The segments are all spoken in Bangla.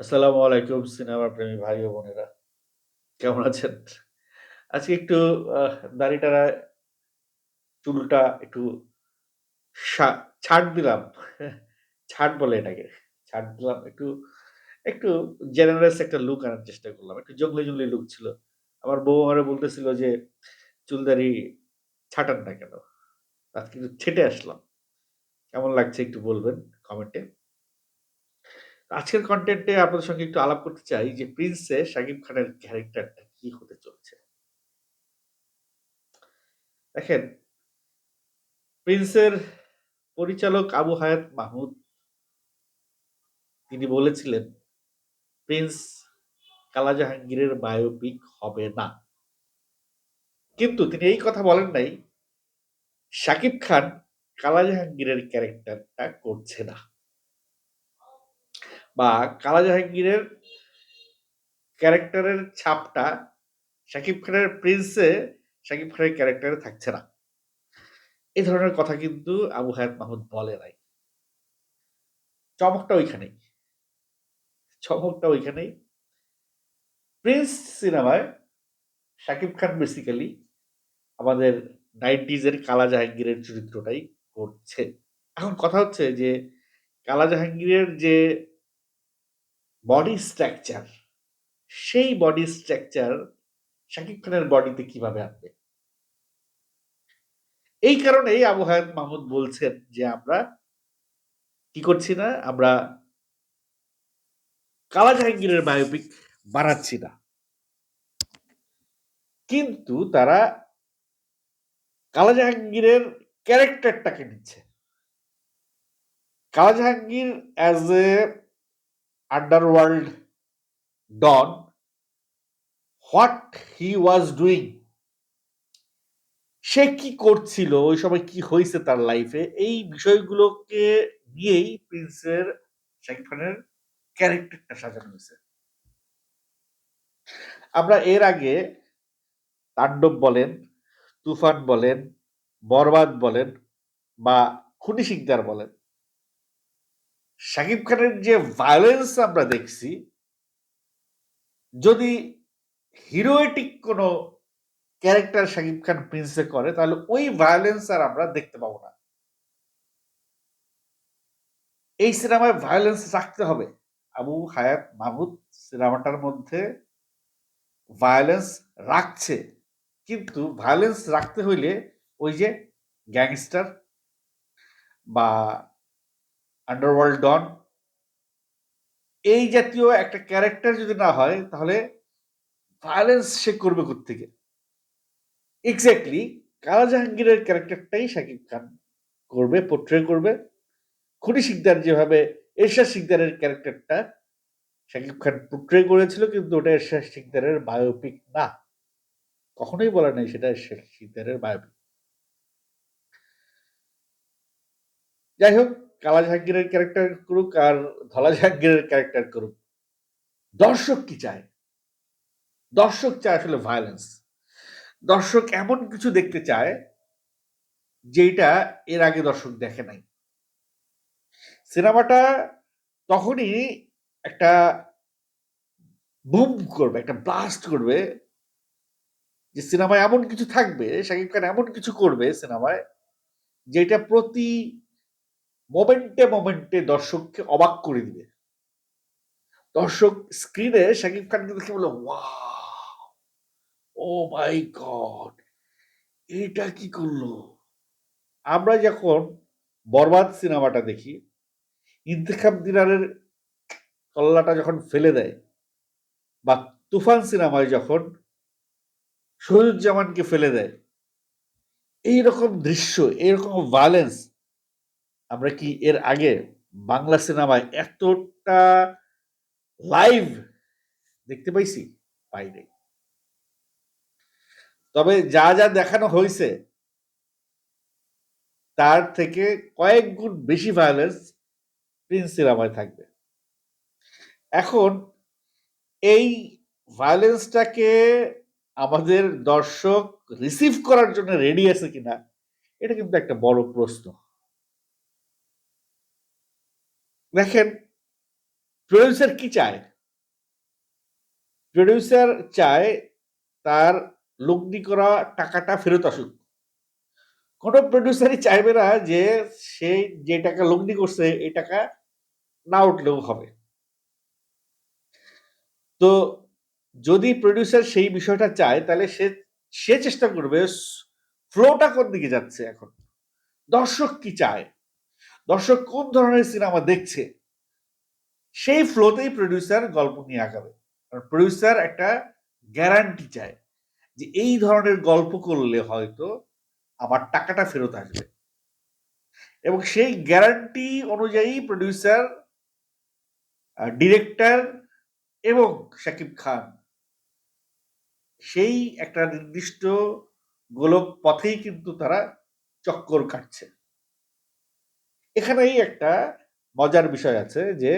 আসসালামু আলাইকুম সিনেমা প্রেমী ভাই ও বোনেরা। কেমন আছেন? আজকে একটু আহ দাড়ি-টাড়া, চুলটা একটু ছাড় দিলাম। ছাড় বলে এটাকে। ছাড় দিলাম একটু, একটু জেনারেস একটা লুক আনার চেষ্টা করলাম। একটু জংলি, জংলি লুক ছিল। আমার বউ আমারে বলতেছিল যে, "চুল-দাড়ি ছাঁটান না কেন?" আজকে একটু ছেঁটে আসলাম। কেমন লাগছে একটু বলবেন কমেন্টে। আজকের কনটেন্টে আপনাদের সঙ্গে একটু আলাপ করতে চাই যে 'প্রিন্স' শাকিব খানের ক্যারেক্টারটা কি হতে চলছে। দেখেন 'প্রিন্স' এর পরিচালক আবু হায়াত মাহমুদ তিনি বলেছিলেন, 'প্রিন্স কালা জাহাঙ্গীরের বায়োপিক হবে না।' কিন্তু তিনি এই কথা বলেন নাই, শাকিব খান কালা জাহাঙ্গীরের ক্যারেক্টারটা করছে না। বা কালা জাহাঙ্গীরের ক্যারেক্টারের ছাপটা শাকিব খানের প্রিন্সে শাকিব খানের ক্যারেক্টারে থাকছে না। এই ধরনের কথা কিন্তু আবু হায়াত মাহমুদ বলে নাই। চমকটা ওইখানেই চমকটা ওইখানেই 'প্রিন্স' সিনেমায় শাকিব খান বেসিক্যালি আমাদের 90s এর কালা জাহাঙ্গীরের চরিত্রটাই করছে। এখন কথা হচ্ছে যে কালা জাহাঙ্গীরের যে বডি স্ট্রাকচার, সেই বডি স্ট্রাকচার শাকিব খানের বডিতে কীভাবে আনবে? এই কারণেই আবু হায়াত মাহমুদ বলছেন যে, "আমরা কি করছি না? আমরা" "কালা জাহাঙ্গীরের বায়োপিক বানাচ্ছি না।" কিন্তু তারা কালা জাহাঙ্গীরের ক্যারেক্টারটাকে নিচ্ছে। Kala Jahangir as a underworld don what he was doing সে কি করছিল? ওই সময় কি হইছে তার লাইফে? এই বিষয়গুলোকে নিয়েই 'প্রিন্স' এর শাকিব খানের ক্যারেক্টারটা সাজানো হইছে। আমরা এর আগে 'তাণ্ডব' বলেন, 'তুফান' বলেন, 'বরবাদ' বলেন বা 'খুনি শিকদার' বলেন। শাকিব খানের যে ভায়োলেন্স আমরা দেখছি, যদি হিরোয়েটিক কোন ক্যারেক্টার শাকিব খান 'প্রিন্স' করে, তাহলে ওই ভায়োলেন্স আর আমরা দেখতে পাবো না। এই সিনেমায় ভায়োলেন্স রাখতে হবে। আবু হায়াত মাহমুদ সিনেমাটার মধ্যে ভায়োলেন্স রাখছে। কিন্তু ভায়োলেন্স রাখতে হইলে ওই যে গ্যাংস্টার বা আন্ডারওয়ার্ল্ড ডন এই জাতীয় একটা ক্যারেক্টার যদি না হয় তাহলে ভায়োলেন্স সে করবে কোত্থেকে? এক্সাক্টলি কালা জাহাঙ্গীরের ক্যারেক্টারটাই শাকিব খান করবে, পোট্রে করবে। খুনি শিকদার যেভাবে এরশাদ শিকদারের ক্যারেক্টারটা শাকিব খান পোর্ট্রে করেছিল কিন্তু ওটা এরশাদ শিকদারের বায়োপিক না। কখনোই বলা নাই সেটা এরশাদ শিকদারের বায়োপিক। যাই হোক কালা জাহাঙ্গীরের ক্যারেক্টার করুক আর ধলা জাহাঙ্গীরের ক্যারেক্টার করুক। দর্শক কি চায়? দর্শক চায় আসলে ভায়োলেন্স। দর্শক এমন কিছু দেখতে চায় যেইটা এর আগে দর্শক দেখে নাই। সিনেমাটা তখনই একটা বুম করবে, একটা ব্লাস্ট করবে যে সিনেমায় এমন কিছু থাকবে, শাকিব খান এমন কিছু করবে সিনেমায় যেটা প্রতি মোমেন্টে, মোমেন্টে দর্শককে অবাক করে দিবে। দর্শক স্ক্রিনে শাকিব খানকে দেখে বলল "ওয়াও! ওহ মাই গড! এটা কি করল?" আমরা যখন 'বরবাদ' সিনেমাটা দেখি, ইন্তেখাব দিনারের কল্লাটা যখন ফেলে দেয় বা 'তুফান' সিনেমায় যখন শহীদুজ্জামানকে ফেলে দেয় এইরকম দৃশ্য, এইরকম ভায়োলেন্স আমরা কি এর আগে বাংলা সিনেমায় এতটা লাইভ দেখতে পাইছি? পাই নাই। তবে যা, যা দেখানো হয়েছে তার থেকে কয়েক গুণ বেশি ভায়োলেন্স 'প্রিন্স' সিনেমায় থাকবে। এখন এই ভায়োলেন্সটাকে আমাদের দর্শক রিসিভ করার জন্য রেডি আছে কিনা এটা কিন্তু একটা বড় প্রশ্ন। দেখেন প্রডিউসার কি চায়? প্রডিউসার চায় তার লগ্নি করা টাকাটা ফেরত আসুক। কোন প্রডিউসারই চাইবে না যে সে যে টাকা লগ্নি করছে, এই টাকা না উঠলেও হবে। তো যদি প্রডিউসার সেই বিষয়টা চায়, তাহলে সে সে চেষ্টা করবে ফ্লোটা কোন দিকে যাচ্ছে এখন। দর্শক কি চায়? দর্শক কোন ধরনের সিনেমা দেখছে? সেই ফ্লোতেই প্রডিউসার গল্প নিয়ে আঁকাবে কারণ প্রডিউসার একটা গ্যারান্টি চায় যে এই ধরনের গল্প করলে হয়তো আমার টাকাটা ফেরত আসবে। এবং সেই গ্যারান্টি অনুযায়ী প্রডিউসার ডিরেক্টর এবং শাকিব খান সেই একটা নির্দিষ্ট গোলক পথেই কিন্তু তারা চক্কর কাটছে। এখানেই একটা মজার বিষয় আছে যে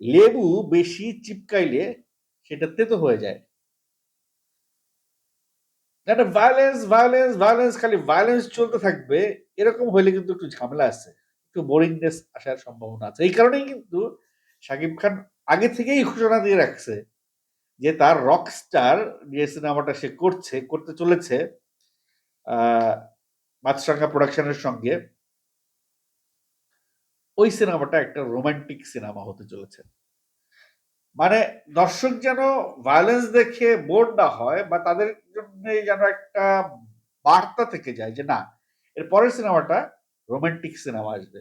লেবু বেশি চিপকাইলে সেটা তেতো হয়ে যায়। একটা ভায়োলেন্স, ভায়োলেন্স, ভায়োলেন্স খালি ভায়োলেন্স চলতে থাকবে। এরকম হইলে কিন্তু একটু ঝামেলা আছে। একটু বোরিংনেস আসার সম্ভাবনা আছে। এই কারণেই কিন্তু শাকিব খান আগে থেকেই ঘোষণা দিয়ে রাখছে যে তার রকস্টার যে সিনেমাটা সে করছে, করতে চলেছে আ মাছরাঙা প্রোডাকশনের সঙ্গে ওই সিনেমাটা একটা রোমান্টিক সিনেমা হতে চলেছে। মানে দর্শক যেন ভায়োলেন্স দেখে বোর না হয় বা তাদের জন্য যেন একটা বার্তা থেকে যায় যে না, এর পরের সিনেমাটা রোমান্টিক সিনেমা আসবে।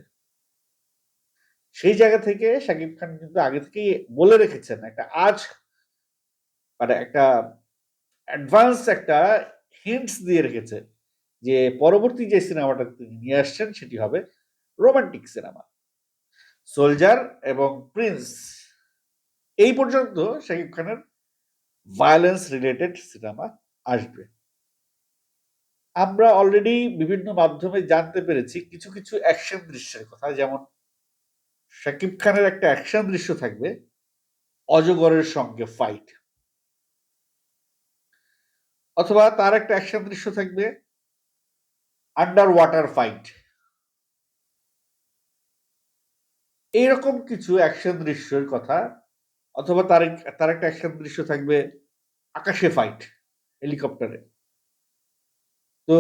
সেই জায়গা থেকে শাকিব খান কিন্তু আগে থেকেই বলে রেখেছেন একটা আজ মানে একটা অ্যাডভান্স একটা হিন্টস দিয়ে রেখেছে যে পরবর্তী যে সিনেমাটা তিনি নিয়ে আসছেন সেটি হবে রোমান্টিক সিনেমা। সোলজার এবং প্রিন্স এই পর্যন্ত শাকিব খানের ভায়োলেন্স রিলেটেড সিনেমা আসবে। আমরা অলরেডি বিভিন্ন মাধ্যমে জানতে পেরেছি কিছু, কিছু অ্যাকশন দৃশ্যের কথা। যেমন শাকিব খানের একটা অ্যাকশন দৃশ্য থাকবে অজগরের সঙ্গে ফাইট। অথবা তার একটা অ্যাকশন দৃশ্য থাকবে আন্ডার ওয়াটার ফাইট। এইরকম কিছু অ্যাকশন দৃশ্যের কথা অথবা তার তার একটা অ্যাকশন দৃশ্য থাকবে আকাশে ফাইট হেলিকপ্টারে। তো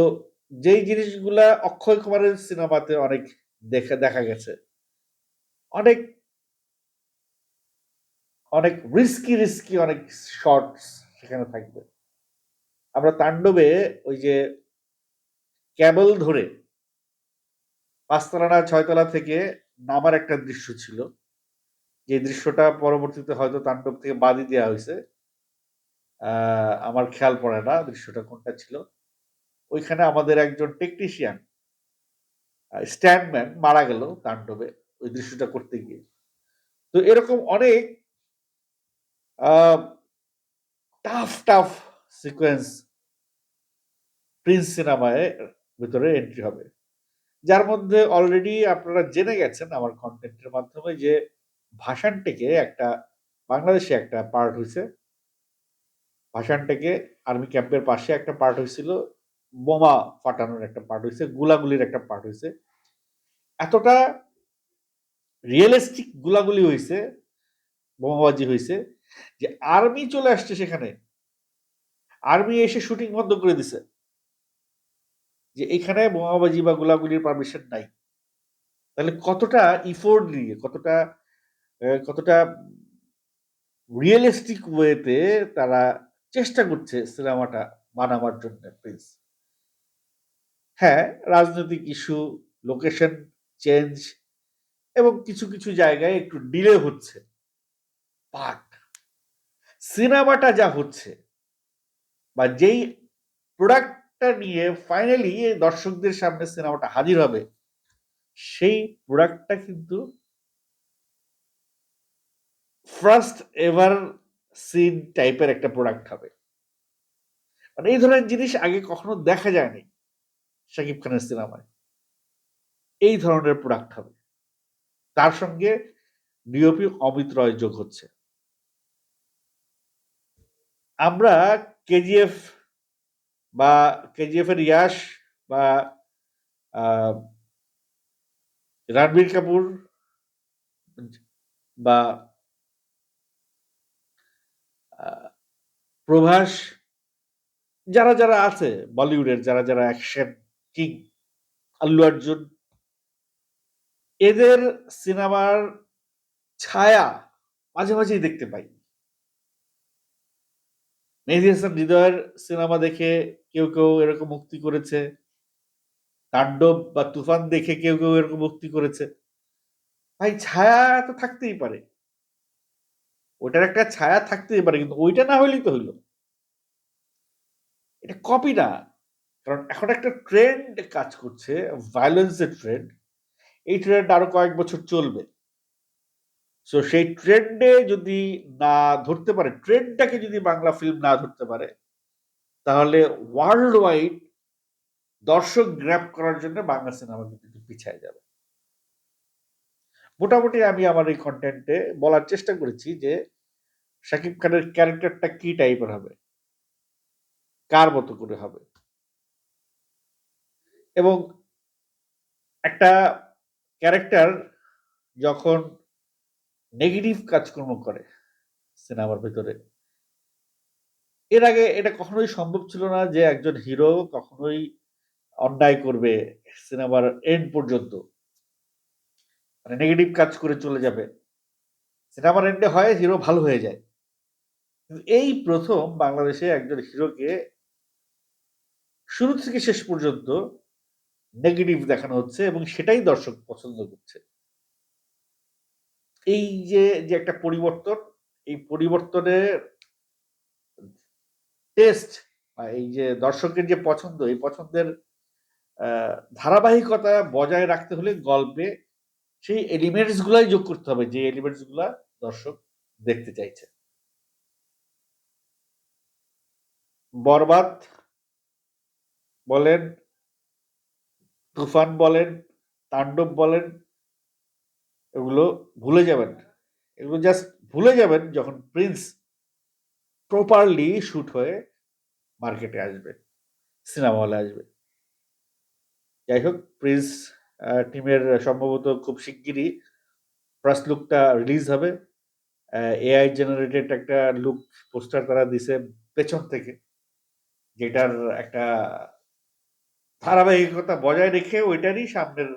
যেই জিনিসগুলা অক্ষয় কুমারের সিনেমাতে অনেক দেখা দেখা গেছে। অনেক অনেক রিস্কি, রিস্কি অনেক শটস সেখানে থাকবে। আমরা তাণ্ডবে ওই যে ক্যাবল ধরে পাঁচতলা না ছয়তলা থেকে নামার একটা দৃশ্য ছিল। যে দৃশ্যটা পরবর্তীতে হয়তো তাণ্ডব থেকে বাদই দেয়া হইছে। আ আমার খেয়াল পড়ে না দৃশ্যটা কোনটা ছিল। ওইখানে আমাদের একজন টেকনিশিয়ান আ স্ট্যান্টম্যান মারা গেল তাণ্ডবে ওই দৃশ্যটা করতে গিয়ে। তো এরকম অনেক টাফ, টাফ সিকোয়েন্স প্রিন্স সিনেমায় ভেতরে এন্ট্রি হবে। যার মধ্যে অলরেডি আপনারা জেনে গেছেন আমার কন্টেন্টের মাধ্যমে যে ভাসান টেকে একটা বাংলাদেশে একটা পার্ট হয়েছে ভাসান টেকে আর্মি ক্যাম্পের পাশে একটা পার্ট হয়েছিল বোমা ফাটানোর একটা পার্ট হয়েছে, গুলাগুলির একটা পার্ট হয়েছে এতটা রিয়েলিস্টিক গুলাগুলি হয়েছে, বোমাবাজি হয়েছে যে আর্মি চলে আসছে সেখানে। আর্মি এসে শুটিং বন্ধ করে দিছে। যে এখানে বোমাবাজি বা গোলাগুলির পারমিশন নাই। তাহলে কতটা ইফোর্ট নিয়ে কতটা কতটা রিয়েলিস্টিক ওয়েতে তারা চেষ্টা করছে সিনেমাটা বানাবার জন্য প্লিজ। হ্যাঁ, রাজনৈতিক ইস্যু, লোকেশন চেঞ্জ এবং কিছু, কিছু জায়গায় একটু ডিলে হচ্ছে। বাট সিনেমাটা যা হচ্ছে বা যেই প্রোডাক্টটা নিয়ে ফাইনালি দর্শকদের সামনে সিনেমাটা হাজির হবে, সেই প্রোডাক্টটা কিন্তু ফার্স্ট এভার সিন টাইপের একটা প্রোডাক্ট হবে। মানে এই ধরনের জিনিস আগে কখনো দেখা যায়নি শাকিব খানের সিনেমায়। এই ধরনের প্রোডাক্ট হবে। তার সঙ্গে ডিওপি অমিত রয় যোগ হচ্ছে। আমরা কেজিএফ বা কেজিএফের ইয়াস বা রণবীর কাপুর বা প্রভাস, যারা যারা আছে বলিউডের, যারা যারা অ্যাকশন কিং, আল্লু অর্জুন, এদের সিনেমার ছায়া মাঝে মাঝেই দেখতে পাই। মেহেদি হাসান হৃদয়ের সিনেমা দেখে কেউ, কেউ এরকম মুক্তি করেছে। তাণ্ডব বা তুফান দেখে কেউ, কেউ এরকম মুক্তি করেছে। ভাই ছায়া তো থাকতেই পারে। ওটার একটা ছায়া থাকতেই পারে কিন্তু ওইটা না হইলেই তো হইল। এটা কপি না। কারণ এখন একটা ট্রেন্ড কাজ করছে ভায়োলেন্স এর ট্রেন্ড। এই ট্রেন্ড আরও কয়েক বছর চলবে। সো সেই ট্রেন্ডে যদি না ধরতে পারে, ট্রেন্ডটাকে যদি বাংলা ফিল্ম না ধরতে পারে, তাহলে ওয়ার্ল্ড ওয়াইড দর্শক গ্র্যাপ করার জন্য বাংলা সিনেমা কিন্তু একটু পিছায় যাবে। মোটামুটি আমি আমার এই কন্টেন্টে বলার চেষ্টা করেছি যে শাকিব খানের ক্যারেক্টারটা কি টাইপের হবে? কার মতো করে হবে? এবং একটা ক্যারেক্টার যখন নেগেটিভ কাজকর্ম করে সিনেমার ভেতরে এর আগে এটা কখনোই সম্ভব ছিল না যে একজন হিরো কখনোই অন্যায় করবে সিনেমার এন্ড পর্যন্ত। মানে নেগেটিভ কাজ করে চলে যাবে। সিনেমার এন্ডে হয় হিরো ভালো হয়ে যায়। এই প্রথম বাংলাদেশে একজন হিরোকে শুরু থেকে শেষ পর্যন্ত নেগেটিভ দেখানো হচ্ছে এবং সেটাই দর্শক পছন্দ করছে। এই যে, যে একটা পরিবর্তন, এই পরিবর্তনের টেস্ট এই যে দর্শকের যে পছন্দ, এই পছন্দের ধারাবাহিকতা বজায় রাখতে হলে গল্পে সেই এলিমেন্টস গুলাই যোগ করতে হবে যে এলিমেন্টসগুলা দর্শক দেখতে চাইছে। বরবাদ বলেন, তুফান বলেন, তাণ্ডব বলেন এগুলো ভুলে যাবেন। এগুলো জাস্ট ভুলে যাবেন যখন 'প্রিন্স' প্রপারলি শুট হয়ে মার্কেটে আসবে। সিনেমা হলে আসবে। যাই হোক 'প্রিন্স' টিমের সম্ভবত খুব শিগগিরই ফার্স্ট লুকটা রিলিজ হবে। এআই জেনারেটেড একটা লুক পোস্টার তারা দিছে পেছন থেকে। যেটার একটা ধারাবাহিকতা বজায় রেখে ওইটারই সামনের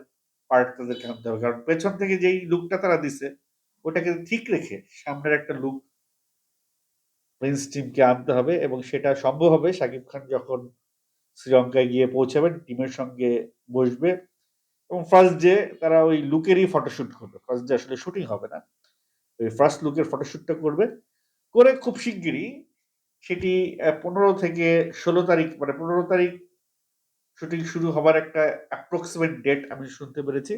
পার্ট তাদেরকে আনতে হবে। কারণ পেছন থেকে যেই লুকটা তারা দিছে, ওটাকে ঠিক রেখে সামনের একটা লুক 'প্রিন্স' টিমকে আনতে হবে এবং সেটা সম্ভব হবে শাকিব খান যখন শ্রীলঙ্কায় গিয়ে পৌঁছাবেন, টিমের সঙ্গে বসবে এবং ফার্স্ট ডে তারা ওই লুকেরই ফটোশুট করবে। ফার্স্ট ডে আসলে শুটিং হবে না। ওই ফার্স্ট লুকের ফটোশুটটা করবে। করে খুব শিগগিরই সেটি পনেরো থেকে ১৬ তারিখ মানে ১৫ তারিখ শুটিং শুরু হবার একটা অ্যাপ্রক্সিমেট ডেট আমি শুনতে পেরেছি।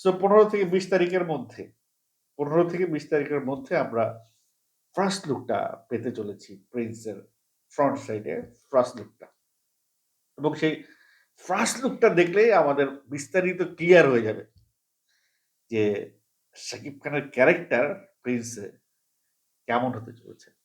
সো ১৫ থেকে ২০ তারিখের মধ্যে ১৫ থেকে ২০ তারিখের মধ্যে আমরা ফার্স্ট লুকটা পেতে চলেছি 'প্রিন্সের' ফ্রন্ট সাইডে ফার্স্ট লুকটা। এবং সেই ফার্স্ট লুকটা দেখলেই আমাদের বিস্তারিত ক্লিয়ার হয়ে যাবে। যে শাকিব খানের ক্যারেক্টার 'প্রিন্সে' কেমন হতে চলেছে।